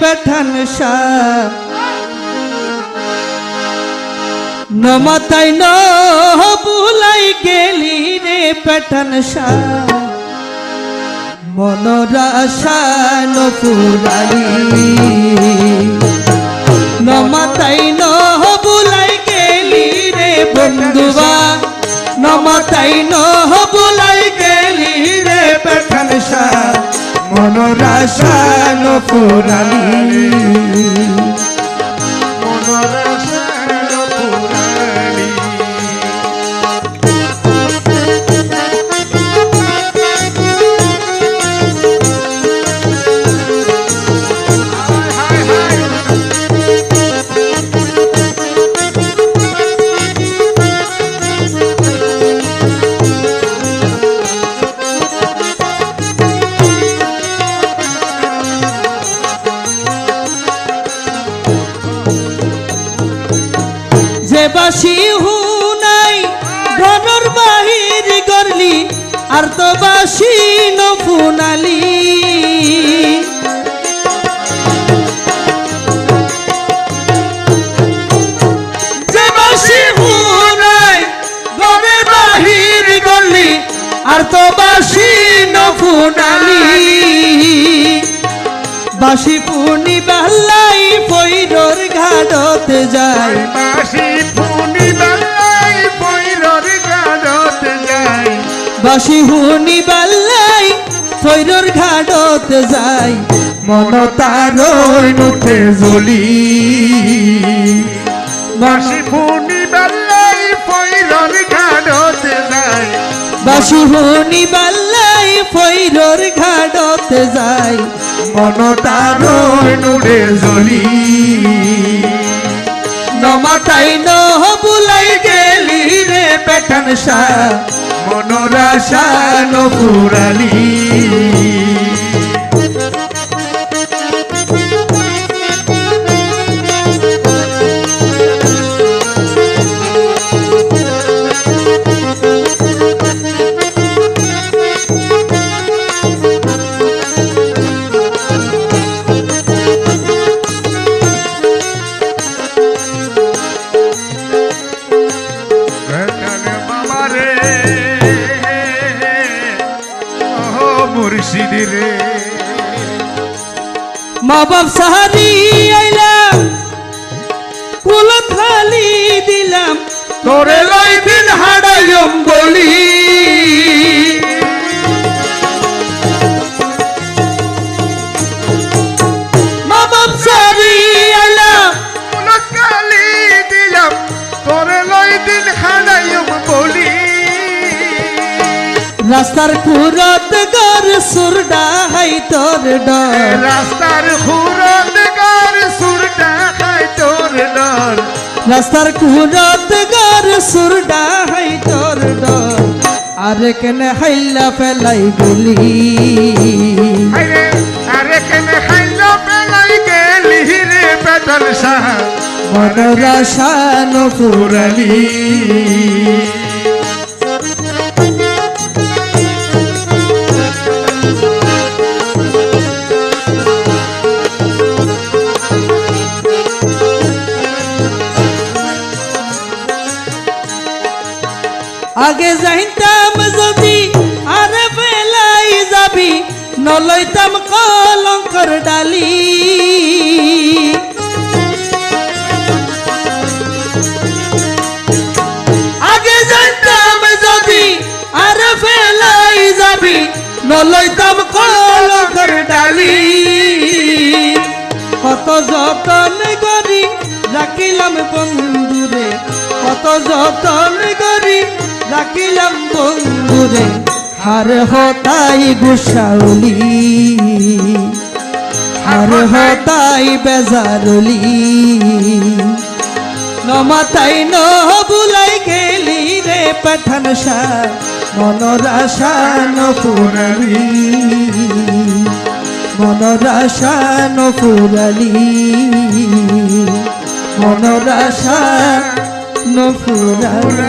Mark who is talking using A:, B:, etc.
A: পাঠান নমাতাই ন বুলাই গেলি রে পাঠান মনরাশা নপুরালি। নমাতাই ন বুলাই গেলি রে বন্ধুবা। নমাতাই ন বুলাই মনরাশা নপুরালি বাসি হুনাই ঘনর বাহির গরলি আর তো বাসি নফুনালি আর তো বাসি নফুনালি বাসি পুনি বাল্লাই পৈরর ঘাটতে যায়।
B: বাসি
A: হুনি বাল্লাই পৈরর ঘাটতে যায় মন তার নুঠে জ্বলি।
B: বাসি ফুনি বেলাই পৈরর গানত যায়
A: বাসি হুনি বাল্লাই ঘাটতে যায় মন তার
B: নুড়ে জ্বলি।
A: নমাতাই নহ বুলাই গেলি রে পেঠান শাহ
B: মনোরাশা নপুরালি বাবারে ও মুর্শিদ রে।
A: মা বাপ সাহারি আইলাম কুল খালি দিলাম। তোরে লই দিন হাড়াইম বলি। রাস্তার কুরত গর সুরডা হাই তোর ডর।
B: রাস্তার খুরত গার সুরটা খায় তোর ডর।
A: রাস্তার কুরত গর সুরডা হাই তোর ডর। আরে কেনে হাইলা ফেলাই গলি।
B: আরে কেনে খাইলো পেলাই গেলি রে পেটল সাহা।
A: মনরাশান পুরালি আগে যাইতাম যদি আরে ফেলাই যাবি, নলইতাম কলঙ্কর ডালি। আগে জানতাম যদি আর ফেলাই যাবি, নলইতাম কলঙ্কর ডালি। কত যতন করি, রাখিলাম বন্ধুরে, কত যতন রাখিলাম বন্ধুরে, হার হতাই গুসাউলি। হার হতাই বেজারলি। নমাতাই ন বুলাই গেলি রে পাঠান শাহ মনরাশা নপুরালি। মনরাশা নপুরালি। মনরাশা নপুরালি